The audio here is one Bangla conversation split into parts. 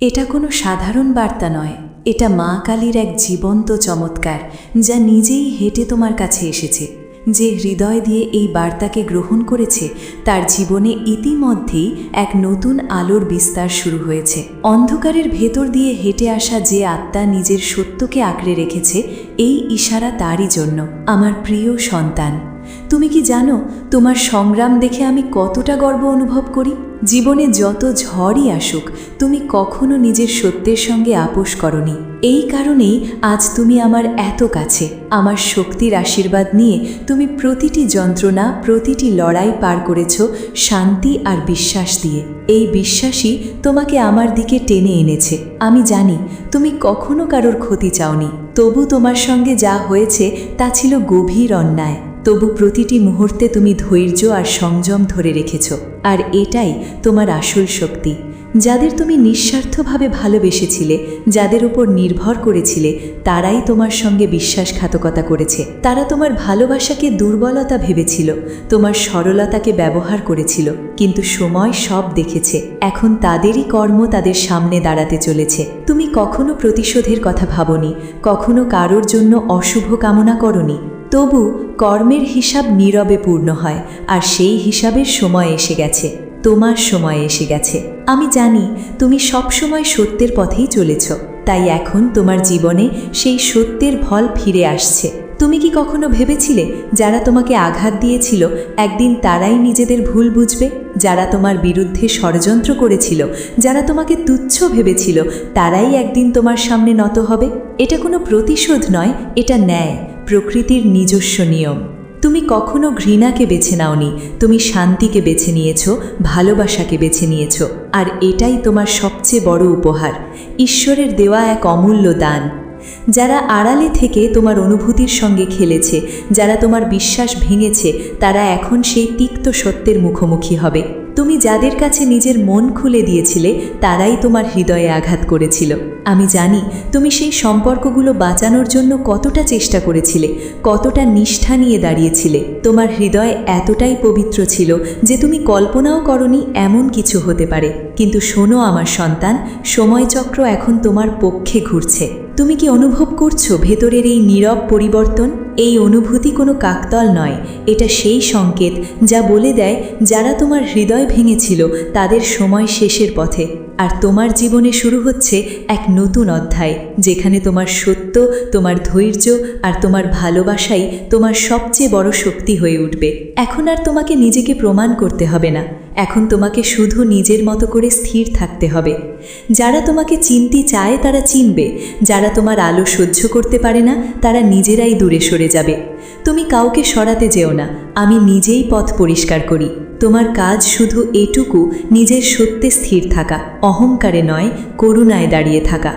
এটা কোনো সাধারণ বার্তা নয়। এটা মা কালীর এক জীবন্ত চমৎকার, যা নিজেই হেঁটে তোমার কাছে এসেছে। যে হৃদয় দিয়ে এই বার্তাকে গ্রহণ করেছে, তার জীবনে ইতিমধ্যেই এক নতুন আলোর বিস্তার শুরু হয়েছে। অন্ধকারের ভেতর দিয়ে হেঁটে আসা যে আত্মা নিজের সত্যকে আঁকড়ে রেখেছে, এই ইশারা তারই জন্য। আমার প্রিয় সন্তান তুমি কি জানো তোমার সংগ্রাম দেখে আমি কতটা গর্ব অনুভব করি? জীবনে যত ঝড়ই আসুক, তুমি কখনো নিজের সত্যের সঙ্গে আপোষ করনি। এই কারণেই আজ তুমি আমার এত কাছে। আমার শক্তির আশীর্বাদ নিয়ে তুমি প্রতিটি যন্ত্রণা, প্রতিটি লড়াই পার করেছ শান্তি আর বিশ্বাস দিয়ে। এই বিশ্বাসই তোমাকে আমার দিকে টেনে এনেছে। আমি জানি তুমি কখনো কারোর ক্ষতি চাওনি। তবু তোমার সঙ্গে যা হয়েছে তা ছিল গভীর অন্যায়। তবু প্রতিটি মুহূর্তে তুমি ধৈর্য আর সংযম ধরে রেখেছ, আর এটাই তোমার আসল শক্তি। যাদের তুমি নিঃস্বার্থভাবে ভালোবেসেছিলে, যাদের উপর নির্ভর করেছিলে, তারাই তোমার সঙ্গে বিশ্বাসঘাতকতা করেছে। তারা তোমার ভালোবাসাকে দুর্বলতা ভেবেছিল, তোমার সরলতাকে ব্যবহার করেছিল, কিন্তু সময় সব দেখেছে। এখন তাদেরই কর্ম তাদের সামনে দাঁড়াতে চলেছে। তুমি কখনো প্রতিশোধের কথা ভাবনি, কখনো কারোর জন্য অশুভ কামনা করনি তবু কর্মের হিসাব নীরবে পূর্ণ হয়, আর সেই হিসাবের সময় এসে গেছে, তোমার সময় এসে গেছে। আমি জানি, তুমি সবসময় সত্যের পথেই চলেছ, তাই এখন তোমার জীবনে সেই সত্যের ফল ফিরে আসছে। তুমি কি কখনো ভেবেছিলে, যারা তোমাকে আঘাত দিয়েছিল, একদিন তারাই নিজেদের ভুল বুঝবে? যারা তোমার বিরুদ্ধে ষড়যন্ত্র করেছিল, যারা তোমাকে তুচ্ছ ভেবেছিল, তারাই একদিন তোমার সামনে নত হবে? এটা কোনো প্রতিশোধ নয়, এটা ন্যায়। প্রকৃতির নিজস্ব নিয়ম। তুমি কখনো ঘৃণাকে বেছে নাওনি, তুমি শান্তিকে বেছে নিয়েছ, ভালোবাসাকে বেছে নিয়েছ, আর এটাই তোমার সবচেয়ে বড় উপহার। ঈশ্বরের দেওয়া এক অমূল্য দান। যারা আড়ালে থেকে তোমার অনুভূতির সঙ্গে খেলেছে, যারা তোমার বিশ্বাস ভেঙেছে, তারা এখন সেই তিক্ত সত্যের মুখোমুখি হবে। তুমি যাদের কাছে নিজের মন খুলে দিয়েছিলে, তারাই তোমার হৃদয়ে আঘাত করেছিল। আমি জানি তুমি সেই সম্পর্কগুলো বাঁচানোর জন্য কতটা চেষ্টা করেছিলে, কতটা নিষ্ঠা নিয়ে দাঁড়িয়েছিলে। তোমার হৃদয় এতটাই পবিত্র ছিল যে তুমি কল্পনাও করনি এমন কিছু হতে পারে। কিন্তু শোনো আমার সন্তান, সময়চক্র এখন তোমার পক্ষে ঘুরছে। তুমি কি অনুভব করছ ভেতরের এই নীরব পরিবর্তন? এই অনুভূতি কোনো কাকতল নয়। এটা সেই সংকেত যা বলে দেয়, যারা তোমার হৃদয় ভেঙেছিল, তাদের সময় শেষের পথে। আর তোমার জীবনে শুরু হচ্ছে এক নতুন অধ্যায়, যেখানে তোমার সত্য, তোমার ধৈর্য আর তোমার ভালোবাসাই তোমার সবচেয়ে বড় শক্তি হয়ে উঠবে। এখন আর তোমাকে নিজেকে প্রমাণ করতে হবে না। এখন তোমাকে শুধু নিজের মতো করে স্থির থাকতে হবে। যারা তোমাকে চিনতে চায় তারা চিনবে। যারা তোমার আলো সহ্য করতে পারে না, তারা নিজেরাই দূরে সরে যাবে। তুমি কাউকে সরাতে যেও না। আমি নিজেই পথ পরিষ্কার করি। তোমার কাজ শুধু এটুকু, নিজের সত্যে স্থির থাকা, অহংকারে নয়, করুণায় দাঁড়িয়ে থাকা।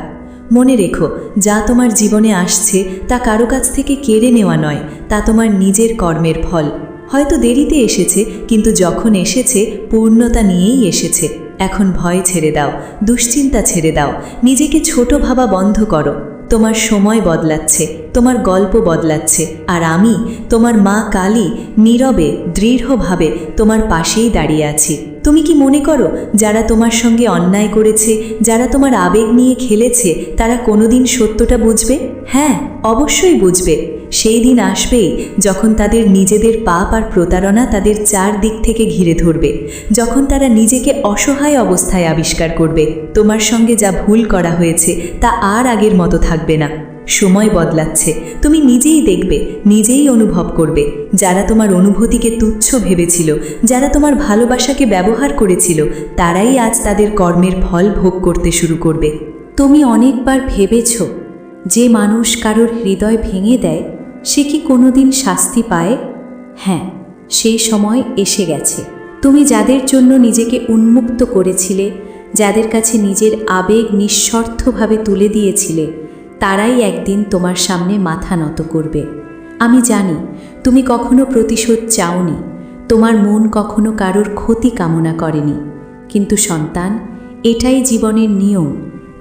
মনে রেখো, যা তোমার জীবনে আসছে, তা কারও কাছ থেকে কেড়ে নেওয়া নয়, তা তোমার নিজের কর্মের ফল। হয়তো দেরিতে এসেছে, কিন্তু যখন এসেছে, পূর্ণতা নিয়েই এসেছে। এখন ভয় ছেড়ে দাও, দুশ্চিন্তা ছেড়ে দাও, নিজেকে ছোট ভাবা বন্ধ করো। তোমার সময় বদলাচ্ছে, তোমার গল্প বদলাচ্ছে, আর আমি, তোমার মা কালী, নীরবে, দৃঢ়ভাবে তোমার পাশেই দাঁড়িয়ে আছি। তুমি কি মনে করো, যারা তোমার সঙ্গে অন্যায় করেছে, যারা তোমার আবেগ নিয়ে খেলেছে, তারা কোনোদিন সত্যটা বুঝবে? হ্যাঁ অবশ্যই বুঝবে। সেই দিন আসবেই যখন তাদের নিজেদের পাপ আর প্রতারণা তাদের চার দিক থেকে ঘিরে ধরবে, যখন তারা নিজেকে অসহায় অবস্থায় আবিষ্কার করবে। তোমার সঙ্গে যা ভুল করা হয়েছে, তা আর আগের মতো থাকবে না। সময় বদলাচ্ছে। তুমি নিজেই দেখবে, নিজেই অনুভব করবে। যারা তোমার অনুভূতিকে তুচ্ছ ভেবেছিল, যারা তোমার ভালোবাসাকে ব্যবহার করেছিল, তারাই আজ তাদের কর্মের ফল ভোগ করতে শুরু করবে। তুমি অনেকবার ভেবেছ, যে মানুষ কারোর হৃদয় ভেঙে দেয় সে কি কোনোদিন শাস্তি পায়? হ্যাঁ সেই সময় এসে গেছে। তুমি যাদের জন্য নিজেকে উন্মুক্ত করেছিলে, যাদের কাছে নিজের আবেগ নিঃস্বার্থভাবে তুলে দিয়েছিলে, তারাই একদিন তোমার সামনে মাথা নত করবে। আমি জানি, তুমি কখনো প্রতিশোধ চাওনি, তোমার মন কখনো কারোর ক্ষতি কামনা করেনি। কিন্তু সন্তান, এটাই জীবনের নিয়ম,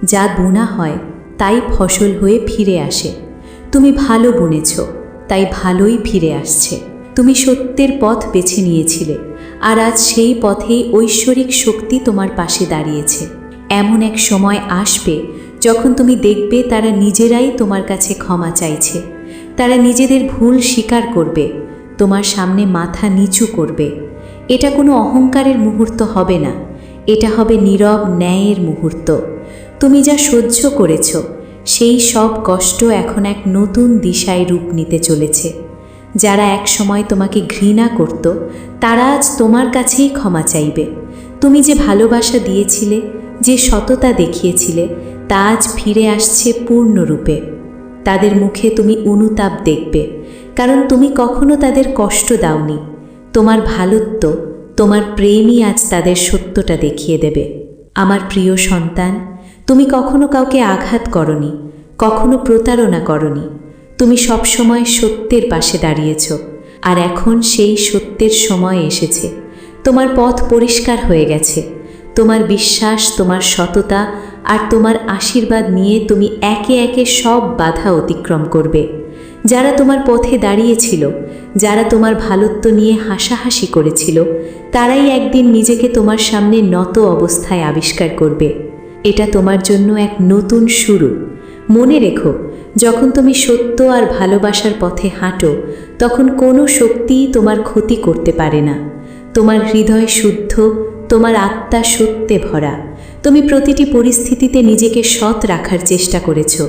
যা বোনা হয়, তাই ফসল হয়ে ফিরে আসে। তুমি ভালো বুনেছ, তাই ভালোই ফিরে আসছে। তুমি সত্যের পথ বেছে নিয়েছিলে, আর আজ সেই পথেই ঐশ্বরিক শক্তি তোমার পাশে দাঁড়িয়েছে। এমন এক সময় আসবে যখন তুমি দেখবে তারা নিজেরাই তোমার কাছে ক্ষমা চাইছে। তারা নিজেদের ভুল স্বীকার করবে, তোমার সামনে মাথা নিচু করবে। এটা কোনো অহংকারের মুহূর্ত হবে না, এটা হবে নীরব ন্যায়ের মুহূর্ত। তুমি যা সহ্য করেছ সেই সব কষ্ট এখন এক নতুন দিশায় রূপ নিতে চলেছে। যারা এক সময় তোমাকে ঘৃণা করত, তারা আজ তোমার কাছেই ক্ষমা চাইবে। তুমি যে ভালোবাসা দিয়েছিলে, যে সততা দেখিয়েছিলে, তা আজ ফিরে আসছে পূর্ণরূপে। তাদের মুখে তুমি অনুতাপ দেখবে, কারণ তুমি কখনো তাদের কষ্ট দাওনি। তোমার ভালোত্ব, তোমার প্রেমই আজ তাদের সত্যটা দেখিয়ে দেবে। আমার প্রিয় সন্তান তুমি কখনো কাউকে আঘাত করনি, কখনো প্রতারণা করনি। তুমি সবসময় সত্যের পাশে দাঁড়িয়েছ, আর এখন সেই সত্যের সময় এসেছে। তোমার পথ পরিষ্কার হয়ে গেছে। তোমার বিশ্বাস, তোমার সততা, আর তোমার আশীর্বাদ নিয়ে তুমি একে একে সব বাধা অতিক্রম করবে। যারা তোমার পথে দাঁড়িয়েছিল, যারা তোমার ভালোত্ব নিয়ে হাসাহাসি করেছিল, তারাই একদিন নিজেকে তোমার সামনে নত অবস্থায় আবিষ্কার করবে। এটা তোমার জন্য এক নতুন শুরু। মনে রেখো, যখন তুমি সত্য আর ভালোবাসার পথে হাঁটো, তখন কোনো শক্তিই তোমার ক্ষতি করতে পারে না। তোমার হৃদয় শুদ্ধ, তোমার আত্মা সত্যে ভরা। তুমি প্রতিটি পরিস্থিতিতে নিজেকে সৎ রাখার চেষ্টা করেছ,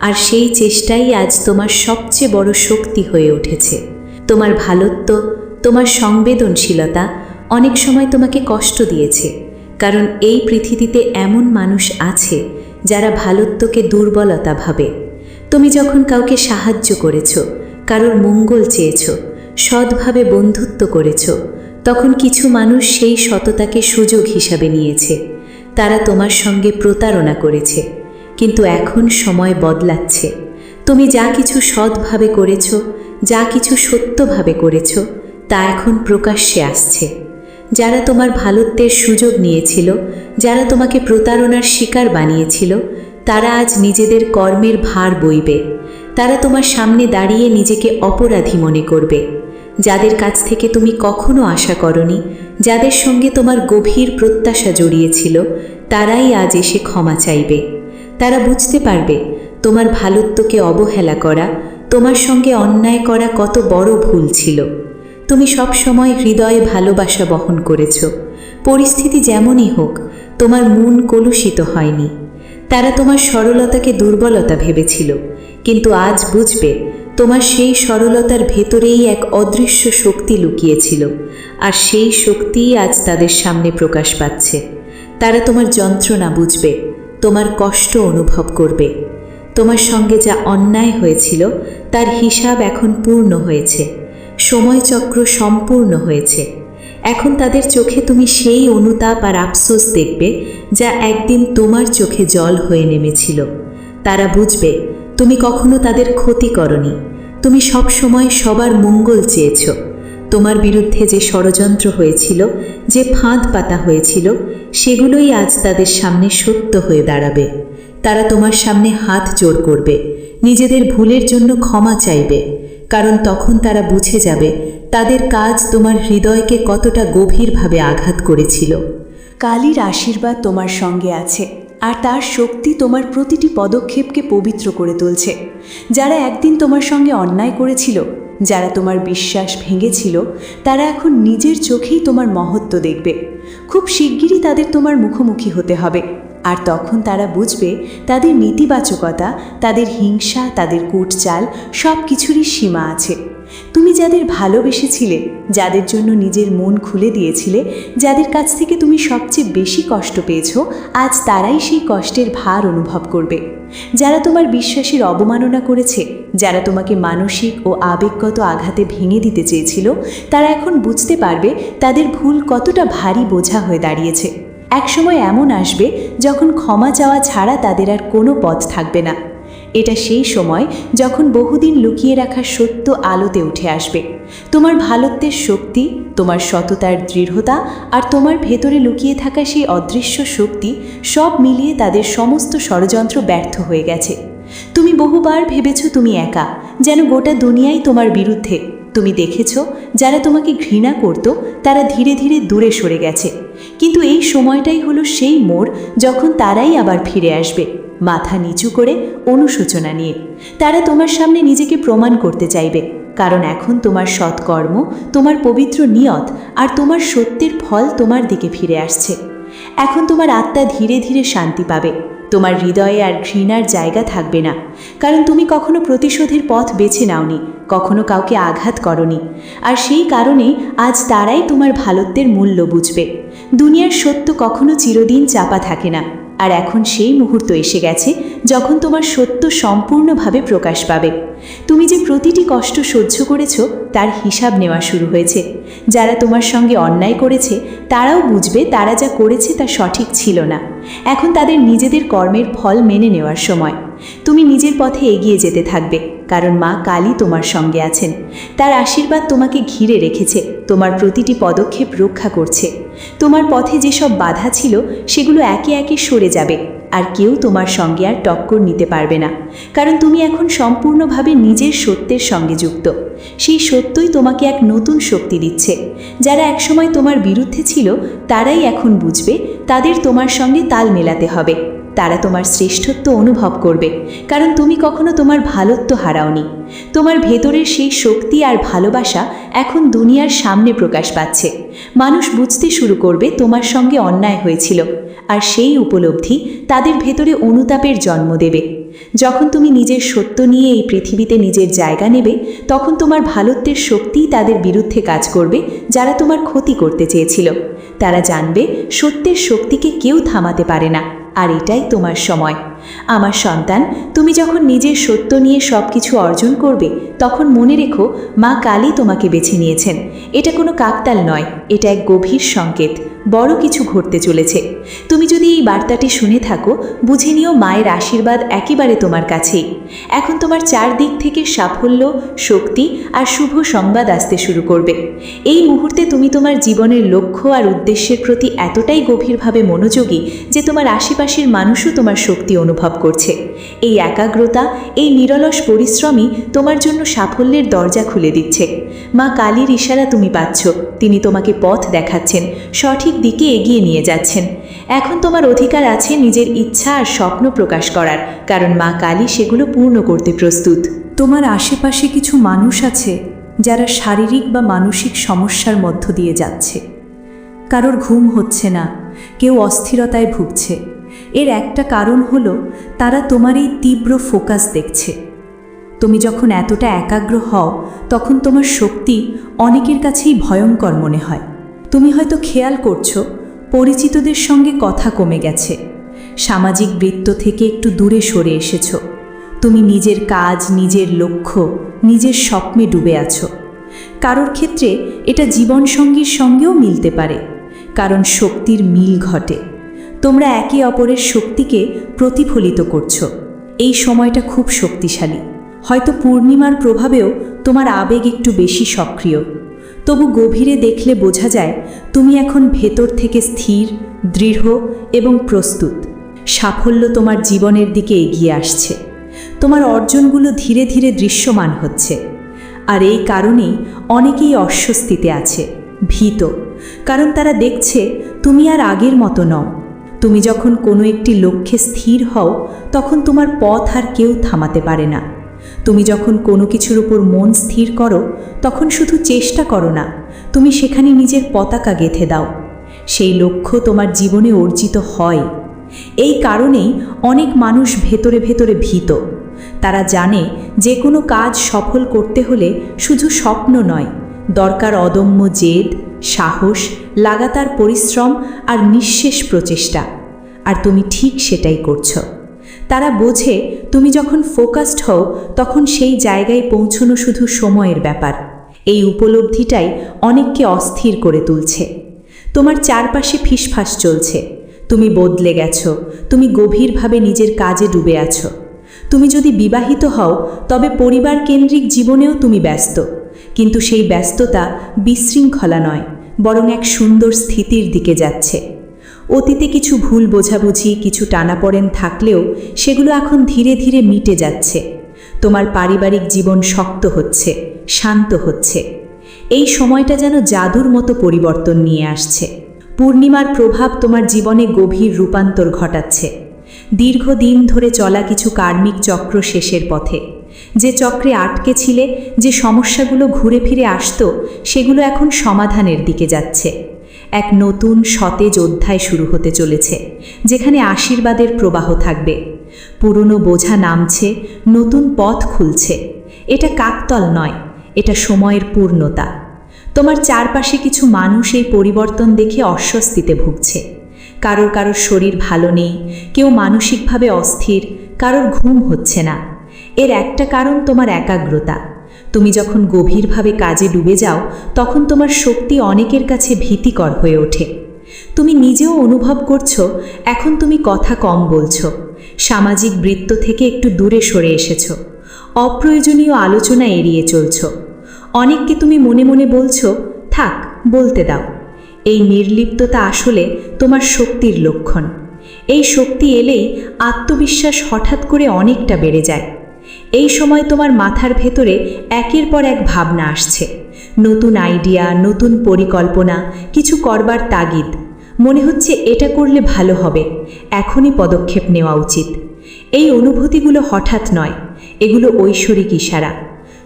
আর সেই চেষ্টাই আজ তোমার সবচেয়ে বড় শক্তি হয়ে উঠেছে। তোমার ভালোত্ব, তোমার সংবেদনশীলতা অনেক সময় তোমাকে কষ্ট দিয়েছে। কারণ এই পৃথিবীতে এমন মানুষ আছে যারা ভালোত্বকে দুর্বলতা ভাবে। তুমি যখন কাউকে সাহায্য করেছ, কারোর মঙ্গল চেয়েছ, সৎভাবে বন্ধুত্ব করেছ, তখন কিছু মানুষ সেই সততাকে সুযোগ হিসাবে নিয়েছে। তারা তোমার সঙ্গে প্রতারণা করেছে, কিন্তু এখন সময় বদলাচ্ছে। তুমি যা কিছু সৎভাবে করেছ, যা কিছু সত্যভাবে করেছ, তা এখন প্রকাশ্যে আসছে। যারা তোমার ভালোত্বের সুযোগ নিয়েছিল, যারা তোমাকে প্রতারণার শিকার বানিয়েছিল, তারা আজ নিজেদের কর্মের ভার বইবে। তারা তোমার সামনে দাঁড়িয়ে নিজেকে অপরাধী মনে করবে। যাদের কাছ থেকে তুমি কখনো আশা করনি, যাদের সঙ্গে তোমার গভীর প্রত্যাশা জড়িয়েছিল, তারাই আজ এসে ক্ষমা চাইবে। তারা বুঝতে পারবে, তোমার ভালোত্বকে অবহেলা করা, তোমার সঙ্গে অন্যায় করা কত বড় ভুল ছিল। তুমি সব সময় হৃদয়ে ভালোবাসা বহন করেছ। পরিস্থিতি যেমনই হোক, তোমার মন কলুষিত হয়নি। তারা তোমার সরলতাকে দুর্বলতা ভেবেছিল, কিন্তু আজ বুঝবে, তোমার সেই সরলতার ভেতরেই এক অদৃশ্য শক্তি লুকিয়েছিল, আর সেই শক্তিই আজ তাদের সামনে প্রকাশ পাচ্ছে। তারা তোমার যন্ত্রণা বুঝবে, তোমার কষ্ট অনুভব করবে। তোমার সঙ্গে যা অন্যায় হয়েছিল, তার হিসাব এখন পূর্ণ হয়েছে। সময়চক্র সম্পূর্ণ হয়েছে। এখন তাদের চোখে তুমি সেই অনুতাপ আর আফসোস দেখবে যা একদিন তোমার চোখে জল হয়ে নেমেছিল। তারা বুঝবে, তুমি কখনো তাদের ক্ষতি করনি। তুমি সবসময় সবার মঙ্গল চেয়েছ। তোমার বিরুদ্ধে যে ষড়যন্ত্র হয়েছিল, যে ফাঁদ পাতা হয়েছিল, সেগুলোই আজ তাদের সামনে সত্য হয়ে দাঁড়াবে। তারা তোমার সামনে হাত জোর করবে। নিজেদের ভুলের জন্য ক্ষমা চাইবে। কারণ তখন তারা বুঝে যাবে তাদের কাজ তোমার হৃদয়কে কতটা গভীরভাবে আঘাত করেছিল। কালীর আশীর্বাদ তোমার সঙ্গে আছে, আর তার শক্তি তোমার প্রতিটি পদক্ষেপকে পবিত্র করে তুলছে। যারা একদিন তোমার সঙ্গে অন্যায় করেছিল, যারা তোমার বিশ্বাস ভেঙেছিল, তারা এখন নিজের চোখেই তোমার মহত্ব দেখবে। খুব শিগগিরই তাদের তোমার মুখোমুখি হতে হবে। আর তখন তারা বুঝবে তাদের নেতিবাচকতা, তাদের হিংসা, তাদের কুটচাল সব কিছুরই সীমা আছে। তুমি যাদের ভালোবেসেছিলে, যাদের জন্য নিজের মন খুলে দিয়েছিলে, যাদের কাছ থেকে তুমি সবচেয়ে বেশি কষ্ট পেয়েছ, আজ তারাই সেই কষ্টের ভার অনুভব করবে। যারা তোমার বিশ্বাসের অবমাননা করেছে, যারা তোমাকে মানসিক ও আবেগগত আঘাতে ভেঙে দিতে চেয়েছিল, তারা এখন বুঝতে পারবে তাদের ভুল কতটা ভারী বোঝা হয়ে দাঁড়িয়েছে। একসময় এমন আসবে, যখন ক্ষমা চাওয়া ছাড়া তাদের আর কোনো পথ থাকবে না। এটা সেই সময় যখন বহুদিন লুকিয়ে রাখা সত্য আলোতে উঠে আসবে। তোমার ভালোত্বের শক্তি, তোমার সততার দৃঢ়তা আর তোমার ভেতরে লুকিয়ে থাকা সেই অদৃশ্য শক্তি সব মিলিয়ে তাদের সমস্ত ষড়যন্ত্র ব্যর্থ হয়ে গেছে। তুমি বহুবার ভেবেছ তুমি একা, যেন গোটা দুনিয়াই তোমার বিরুদ্ধে। তুমি দেখেছ, যারা তোমাকে ঘৃণা করত, তারা ধীরে ধীরে দূরে সরে গেছে। কিন্তু এই সময়টাই হলো সেই মোড় যখন তারাই আবার ফিরে আসবে, মাথা নিচু করে অনুশোচনা নিয়ে। তারা তোমার সামনে নিজেকে প্রমাণ করতে চাইবে, কারণ এখন তোমার সৎকর্ম, তোমার পবিত্র নিয়ত আর তোমার সত্যের ফল তোমার দিকে ফিরে আসছে। এখন তোমার আত্মা ধীরে ধীরে শান্তি পাবে। তোমার হৃদয়ে আর ঘৃণার জায়গা থাকবে না। কারণ তুমি কখনো প্রতিশোধের পথ বেছে নাওনি, কখনো কাউকে আঘাত করনি। আর সেই কারণে আজ তারাই তোমার ভালোত্বের মূল্য বুঝবে। দুনিয়ার সত্য কখনো চিরদিন চাপা থাকে না। আর এখন সেই মুহূর্ত এসে গেছে যখন তোমার সত্য সম্পূর্ণভাবে প্রকাশ পাবে। তুমি যে প্রতিটি কষ্ট সহ্য করেছ, তার হিসাব নেওয়া শুরু হয়েছে। যারা তোমার সঙ্গে অন্যায় করেছে, তারাও বুঝবে তারা যা করেছে তা সঠিক ছিল না। এখন তাদের নিজেদের কর্মের ফল মেনে নেওয়ার সময়। তুমি নিজের পথে এগিয়ে যেতে থাকবে। কারণ মা কালী তোমার সঙ্গে আছেন। তার আশীর্বাদ তোমাকে ঘিরে রেখেছে, তোমার প্রতিটি পদক্ষেপ রক্ষা করছে। তোমার পথে যেসব বাধা ছিল, সেগুলো একে একে সরে যাবে, আর কেউ তোমার সঙ্গে আর টক্কর নিতে পারবে না। কারণ তুমি এখন সম্পূর্ণভাবে নিজের সত্যের সঙ্গে যুক্ত। সেই সত্যই তোমাকে এক নতুন শক্তি দিচ্ছে। যারা একসময় তোমার বিরুদ্ধে ছিল, তারাই এখন বুঝবে, তাদের তোমার সঙ্গে তাল মেলাতে হবে। তারা তোমার শ্রেষ্ঠত্ব অনুভব করবে, কারণ তুমি কখনো তোমার ভালোত্ব হারাওনি। তোমার ভেতরের সেই শক্তি আর ভালোবাসা এখন দুনিয়ার সামনে প্রকাশ পাচ্ছে। মানুষ বুঝতে শুরু করবে তোমার সঙ্গে অন্যায় হয়েছিল, আর সেই উপলব্ধি তাদের ভেতরে অনুতাপের জন্ম দেবে। যখন তুমি নিজের সত্য নিয়ে এই পৃথিবীতে নিজের জায়গা নেবে, তখন তোমার ভালোত্বের শক্তিই তাদের বিরুদ্ধে কাজ করবে, যারা তোমার ক্ষতি করতে চেয়েছিল। তারা জানবে সত্যের শক্তিকে কেউ থামাতে পারে না। আর এটাই তোমার সময়। আমার সন্তান, তুমি যখন নিজের সত্য নিয়ে সব কিছু অর্জন করবে, তখন মনে রেখো, মা কালী তোমাকে বেছে নিয়েছেন। এটা কোনো কাকতাল নয়, এটা এক গভীর সংকেত, বড় কিছু ঘটতে চলেছে। তুমি যদি এই বার্তাটি শুনে থাকো, বুঝে নিও মায়ের আশীর্বাদ একেবারে তোমার কাছেই। এখন তোমার চারদিক থেকে সাফল্য, শক্তি আর শুভ সংবাদ আসতে শুরু করবে। এই মুহূর্তে তুমি তোমার জীবনের লক্ষ্য আর উদ্দেশ্যের প্রতি এতটাই গভীরভাবে মনোযোগী যে তোমার আশেপাশের মানুষও তোমার শক্তি অনুভব করছে। এই একাগ্রতা, এই নিরলস পরিশ্রমই তোমার জন্য সাফল্যের দরজা খুলে দিচ্ছে। মা কালীর ইশারা তুমি পাচ্ছ, তিনি তোমাকে পথ দেখাচ্ছেন, সঠিক দিকে এগিয়ে নিয়ে যাচ্ছেন। এখন তোমার অধিকার আছে নিজের ইচ্ছা আর স্বপ্ন প্রকাশ করার, কারণ মা কালী সেগুলো পূর্ণ করতে প্রস্তুত। তোমার আশেপাশে কিছু মানুষ আছে, যারা শারীরিক বা মানসিক সমস্যার মধ্য দিয়ে যাচ্ছে। কারোর ঘুম হচ্ছে না, কেউ অস্থিরতায় ভুগছে। এর একটা কারণ হলো তারা তোমার এই তীব্র ফোকাস দেখছে। তুমি যখন এতটা একাগ্র হও, তখন তোমার শক্তি অনেকের কাছেই ভয়ঙ্কর মনে হয়। তুমি হয়তো খেয়াল করছ, পরিচিতদের সঙ্গে কথা কমে গেছে। সামাজিক বৃত্ত থেকে একটু দূরে সরে এসেছ। তুমি নিজের কাজ, নিজের লক্ষ্য, নিজের স্বপ্নে ডুবে আছো। কারোর ক্ষেত্রে এটা জীবনসঙ্গীর সঙ্গেও মিলতে পারে, কারণ শক্তির মিল ঘটে। তোমরা একে অপরের শক্তিকে প্রতিফলিত করছ। এই সময়টা খুব শক্তিশালী। হয়তো পূর্ণিমার প্রভাবেও তোমার আবেগ একটু বেশি সক্রিয়। তবু গভীরে দেখলে বোঝা যায়, তুমি এখন ভেতর থেকে স্থির, দৃঢ় এবং প্রস্তুত। সাফল্য তোমার জীবনের দিকে এগিয়ে আসছে। তোমার অর্জনগুলো ধীরে ধীরে দৃশ্যমান হচ্ছে। আর এই কারণেই অনেকেই অস্বস্তিতে আছে, ভীত। কারণ তারা দেখছে, তুমি আর আগের মতো নও। তুমি যখন কোনো একটি লক্ষ্যে স্থির হও, তখন তোমার পথ আর কেউ থামাতে পারে না। তুমি যখন কোনো কিছুর উপর মন স্থির করো, তখন শুধু চেষ্টা করো না, তুমি সেখানে নিজের পতাকা গেঁথে দাও। সেই লক্ষ্য তোমার জীবনে অর্জিত হয়। এই কারণেই অনেক মানুষ ভেতরে ভেতরে ভীত। তারা জানে যে কোনো কাজ সফল করতে হলে শুধু স্বপ্ন নয়, দরকার অদম্য জেদ, সাহস লাগাতার পরিশ্রম আর নিঃশেষ প্রচেষ্টা। আর তুমি ঠিক সেটাই করছ। তারা বোঝে, তুমি যখন ফোকাসড হও, তখন সেই জায়গায় পৌঁছনো শুধু সময়ের ব্যাপার। এই উপলব্ধিটাই অনেককে অস্থির করে তুলছে। তোমার চারপাশে ফিসফাস চলছে। তুমি বদলে গেছো। তুমি গভীরভাবে নিজের কাজে ডুবে আছো। তুমি যদি বিবাহিত হও, তবে পরিবার কেন্দ্রিক জীবনেও তুমি ব্যস্ত। কিন্তু সেই ব্যস্ততা বিশৃঙ্খলা নয়। বরং এক সুন্দর স্থিতির দিকে যাচ্ছে। অতীতে কিছু ভুল বোঝাবুঝি, কিছু টানাপড়েন থাকলেও সেগুলো এখন ধীরে ধীরে মিটে যাচ্ছে। তোমার পারিবারিক জীবন শক্ত হচ্ছে, শান্ত হচ্ছে। এই সময়টা যেন জাদুর মতো পরিবর্তন নিয়ে আসছে। পূর্ণিমার প্রভাব তোমার জীবনে গভীর রূপান্তর ঘটাচ্ছে। দীর্ঘদিন ধরে চলা কিছু কার্মিক চক্র শেষের পথে। যে চক্রে আটকে ছিলে, যে সমস্যাগুলো ঘুরে ফিরে আসতো, সেগুলো এখন সমাধানের দিকে যাচ্ছে। এক নতুন সতেজ অধ্যায় শুরু হতে চলেছে, যেখানে আশীর্বাদের প্রবাহ থাকবে। পুরনো বোঝা নামছে, নতুন পথ খুলছে। এটা কাকতল নয়, এটা সময়ের পূর্ণতা। তোমার চারপাশে কিছু মানুষ এই পরিবর্তন দেখে অস্বস্তিতে ভুগছে। কারোর কারোর শরীর ভালো নেই, কেউ মানসিকভাবে অস্থির, কারোর ঘুম হচ্ছে না। এর একটা কারণ তোমার একাগ্রতা। তুমি যখন গভীরভাবে কাজে ডুবে যাও, তখন তোমার শক্তি অনেকের কাছে ভীতিকর হয়ে ওঠে। তুমি নিজেও অনুভব করছ, এখন তুমি কথা কম বলছো। সামাজিক বৃত্ত থেকে একটু দূরে সরে এসেছ। অপ্রয়োজনীয় আলোচনা এড়িয়ে চলছো। অনেককে তুমি মনে মনে বলছো, থাক, বলতে দাও। এই নির্লিপ্ততা আসলে তোমার শক্তির লক্ষণ। এই শক্তি এলেই আত্মবিশ্বাস হঠাৎ করে অনেকটা বেড়ে যায়। এই সময় তোমার মাথার ভেতরে একের পর এক ভাবনা আসছে। নতুন আইডিয়া নতুন পরিকল্পনা, কিছু করবার তাগিদ। মনে হচ্ছে এটা করলে ভালো হবে। এখনই পদক্ষেপ নেওয়া উচিত। এই অনুভূতিগুলো হঠাৎ নয়, এগুলো ঐশ্বরিক ইশারা।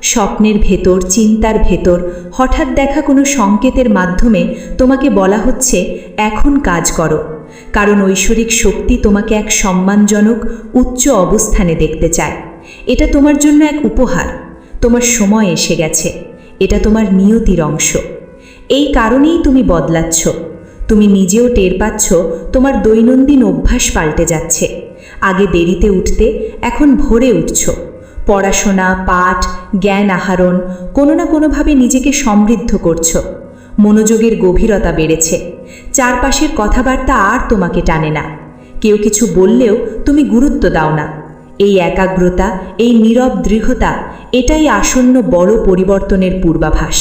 স্বপ্নের ভেতর, চিন্তার ভেতর হঠাৎ দেখা কোনো সংকেতের মাধ্যমে তোমাকে বলা হচ্ছে, এখন কাজ করো। কারণ ঐশ্বরিক শক্তি তোমাকে এক সম্মানজনক, উচ্চ অবস্থানে দেখতে চায়। এটা তোমার জন্য এক উপহার। তোমার সময় এসে গেছে। এটা তোমার নিয়তির অংশ। এই কারণেই তুমি বদলাচ্ছ। তুমি নিজেও টের পাচ্ছ তোমার দৈনন্দিন অভ্যাস পাল্টে যাচ্ছে। আগে দেরিতে উঠতে, এখন ভোরে উঠছ। পড়াশোনা, পাঠ, জ্ঞান আহরণ, কোনো না কোনোভাবে নিজেকে সমৃদ্ধ করছ। মনোযোগের গভীরতা বেড়েছে। চারপাশের কথাবার্তা আর তোমাকে টানে না। কেউ কিছু বললেও তুমি গুরুত্ব দাও না। এই একাগ্রতা এই নীরব দৃঢ়তা এটাই আসন্ন বড় পরিবর্তনের পূর্বাভাস।